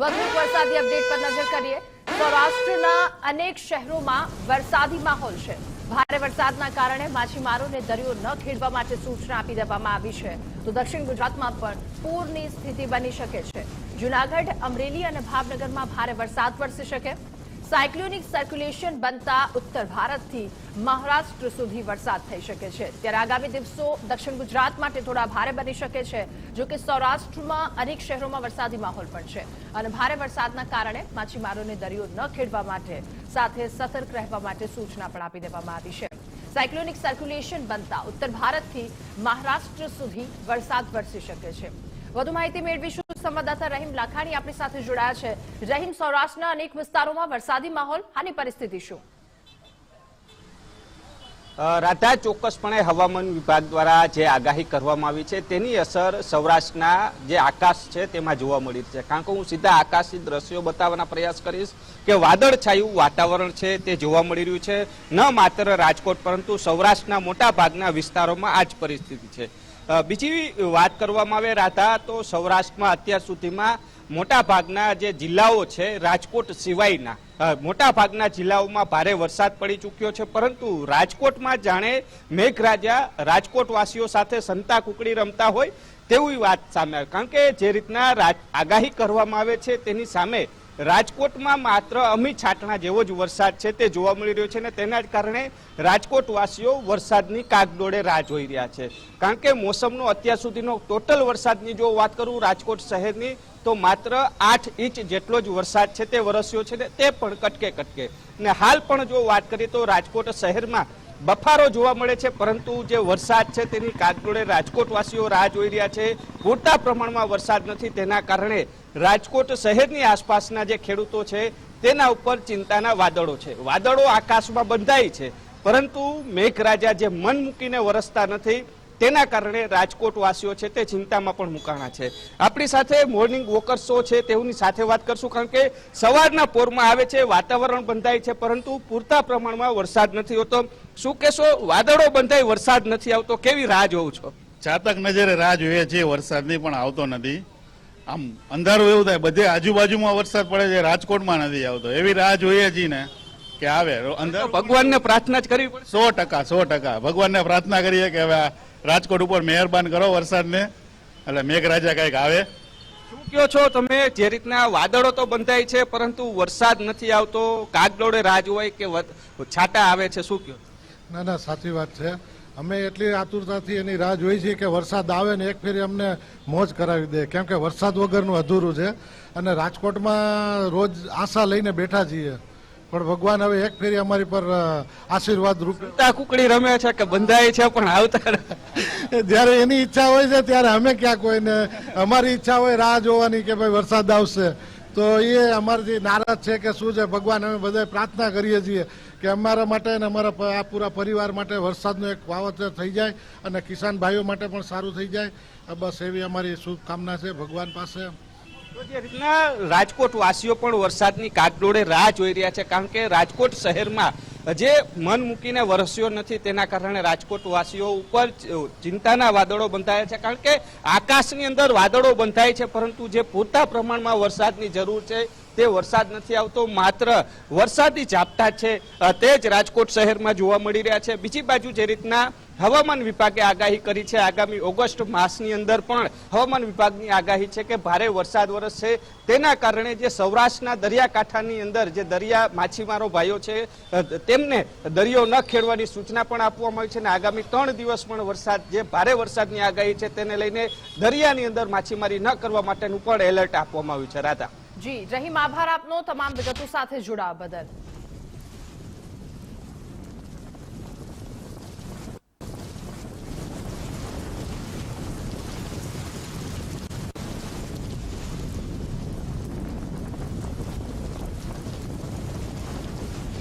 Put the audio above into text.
વધુ વરસાદી અપડેટ પર નજર કરીએ સૌરાષ્ટ્રના અનેક શહેરોમાં વરસાદી માહોલ છે. ભારે વરસાદના કારણે માછીમારોને દરિયો ન ખેડવા માટે સૂચના આપી દેવામાં આવી છે. તો દક્ષિણ ગુજરાતમાં પણ પૂરની સ્થિતિ બની શકે છે. જૂનાગઢ, અમરેલી અને ભાવનગરમાં ભારે વરસાદ વરસી શકે. સાયક્લોનિક સર્ક્યુલેશન બનતા ઉત્તર ભારતથી મહારાષ્ટ્ર સુધી વરસાદ થઈ શકે છે. ત્યારે આગામી દિવસો દક્ષિણ ગુજરાત માટે થોડા ભારે બની શકે છે, જો કે સૌરાષ્ટ્રમાં અનેક શહેરોમાં વરસાદી માહોલ પણ છે. અને ભારે વરસાદના કારણે માછીમારોને દરિયો ન ખેડવા માટે, સાથે સતર્ક રહેવા માટે સૂચના પણ આપી દેવામાં આવી છે. સાયક્લોનિક સર્ક્યુલેશન બનતા ઉત્તર ભારતથી મહારાષ્ટ્ર સુધી વરસાદ વરસી શકે છે. વધુ માહિતી મેળવીશું સંવાદદાતા રહીમ લાખાણી આપણી સાથે જોડાયા છે. રહીમ, સૌરાષ્ટ્રના અનેક વિસ્તારોમાં વરસાદી માહોલ, હાની પરિસ્થિતિ શું? રાધા ચોક્કસપણે હવામાન વિભાગ દ્વારા જે આગાહી કરવામાં આવી છે, તેની અસર સૌરાષ્ટ્રના જે આકાશ છે, તેમાં જોવા મળી છે. કારણ કે હું સીધા આકાશી દ્રશ્યો બતાવવાના પ્રયાસ કરીશ કે વાદળછાયું વાતાવરણ છે, તે જોવા મળી રહ્યું છે. ન માત્ર રાજકોટ, પરંતુ સૌરાષ્ટ્રના મોટા ભાગના વિસ્તારોમાં આ જ પરિસ્થિતિ છે. બીજી વાત કરવામાં આવે રાધા, તો સૌરાષ્ટ્રમાં અત્યાર સુધીમાં મોટા ભાગના જે જિલ્લાઓ છે રાજકોટ સિવાયના મોટા ભાગના જિલ્લાઓમાં ભારે વરસાદ પડી ચૂક્યો છે. પરંતુ રાજકોટમાં જાણે મેઘરાજા રાજકોટવાસીઓ સાથે સંતા કુકડી રમતા હોય તેવી વાત સામે આવે. કારણ કે જે રીતના આગાહી કરવામાં આવે છે તેની સામે રાજકોટમાં માત્ર અમી છાંટણા જેવો જ વરસાદ છે તે જોવા મળી રહ્યો છે અને તેના જ કારણે રાજકોટ વાસીઓ વરસાદની કાગડોળે રાહ જોઈ રહ્યા છે. કારણ કે મોસમનો અત્યાર સુધીનો ટોટલ વરસાદની જો વાત કરું રાજકોટ શહેરની, તો માત્ર આઠ ઇંચ જેટલો જ વરસાદ છે તે વરસ્યો છે ને તે પણ કટકે કટકે. ને હાલ પણ જો વાત કરીએ તો રાજકોટ શહેરમાં બફારો જોવા મળે છે, પરંતુ જે વરસાદ છે તેની કાગડોળે રાજકોટવાસીઓ રાહ જોઈ રહ્યા છે. પૂરતા પ્રમાણમાં વરસાદ નથી, તેના કારણે રાજકોટ શહેરની આસપાસના જે ખેડૂતો છે, તેના ઉપર ચિંતાના વાદળો છે. વાદળો આકાશમાં બંધાય છે, પરંતુ મેઘરાજા જે મન મૂકીને વરસતા નથી તેના કારણે રાજકોટવાસીઓ છે તે ચિંતામાં પણ મુકાણા છે. આપણી સાથે મોર્નિંગ વોકર્સો છે તેઓની સાથે વાત કરશું કારણ કે સવારના પોરમાં આવે છે વાતાવરણ બંધાય છે પરંતુ પૂરતા પ્રમાણમાં વરસાદ નથી હોતો. શું કહેશો વાદળો બંધાય વરસાદ નથી આવતો કેવી રાહ જોઉં છો? ચાતક નજરે રાહ જોઈએ છે વરસાદની પણ આવતો નથી. આમ અંધારું એવું થાય બધે આજુબાજુમાં વરસાદ પડે છે રાજકોટમાં નથી આવતો. એવી રાહ જોઈએ છીએ ને કે આવે. અંધારું ભગવાનને પ્રાર્થના જ કરવી પડે સો ટકા સો ટકા. ભગવાનને પ્રાર્થના કરીએ કે હવે રાજકોટ ઉપર મહેરબાન કરો વરસાદને. એટલે મેઘરાજા કંઈક આવે. શું કહો છો તમે? જે રીતના વાદળો તો બંધાય છે પરંતુ વરસાદ નથી આવતો. કાગડોળે રાહ હોય કે છાટા છાંટા આવે છે શું કહો? ના ના સાચી વાત છે. અમે એટલી આતુરતાથી એની રાહ જોઈ છીએ કે વરસાદ આવે ને એક ફેરી અમને મોજ કરાવી દે. કેમ કે વરસાદ વગરનું અધૂરું છે. અને રાજકોટમાં રોજ આશા લઈને બેઠા છીએ. પણ ભગવાન હવે એક ફેરી અમારી પર આશીર્વાદ રૂપે કુકડી રમે છે કે બંધાય છે પણ આવતા. જ્યારે એની ઈચ્છા હોય છે ત્યારે અમે ક્યાં કોઈને અમારી ઈચ્છા હોય રાહ જોવાની કે ભાઈ વરસાદ આવશે તો એ અમારાથી નારાજ છે કે શું છે ભગવાન અમે બધા પ્રાર્થના કરીએ છીએ કે અમારા માટે અને અમારા આ પૂરા પરિવાર માટે વરસાદનું એક વાવતર થઈ જાય અને કિસાન ભાઈઓ માટે પણ સારું થઈ જાય બસ એવી અમારી શુભકામના છે ભગવાન પાસે રીતના રાજકોટ વાસીઓ પણ વરસાદની કાટડોળે રાહ જોઈ રહ્યા છે, કારણ કે રાજકોટ શહેરમાં જે મન મૂકીને વરસ્યો નથી, તેના કારણે રાજકોટ વાસીઓ ઉપર ચિંતાના વાદળો બંધાયા છે, કારણ કે આકાશની અંદર વાદળો બંધાય છે, પરંતુ જે પૂરતા પ્રમાણમાં વરસાદની જરૂર છે તે વરસાદ નથી આવતો, માત્ર વરસાદી ઝાપટા છે. તે જ રાજકોટ શહેરમાં જોવા મળી રહ્યા છે. બીજી બાજુ જે રીતના હવામાન વિભાગે આગાહી કરી છે, આગામી ઓગસ્ટ માસની અંદર પણ હવામાન વિભાગની આગાહી છે કે ભારે વરસાદ વરસશે. તેના કારણે જે સૌરાષ્ટ્રના દરિયાકાંઠાની અંદર જે દરિયા માછીમારો ભાઈઓ છે તેમને દરિયો ન ખેડવાની સૂચના પણ આપવામાં આવી છે અને આગામી ત્રણ દિવસ પણ વરસાદ, જે ભારે વરસાદની આગાહી છે તેને લઈને દરિયાની અંદર માછીમારી ન કરવા માટેનું પણ એલર્ટ આપવામાં આવ્યું છે. રાધા. જી રહીમ આભાર આપનો. તમામ વિગતો સાથે જોડાવા બદલ.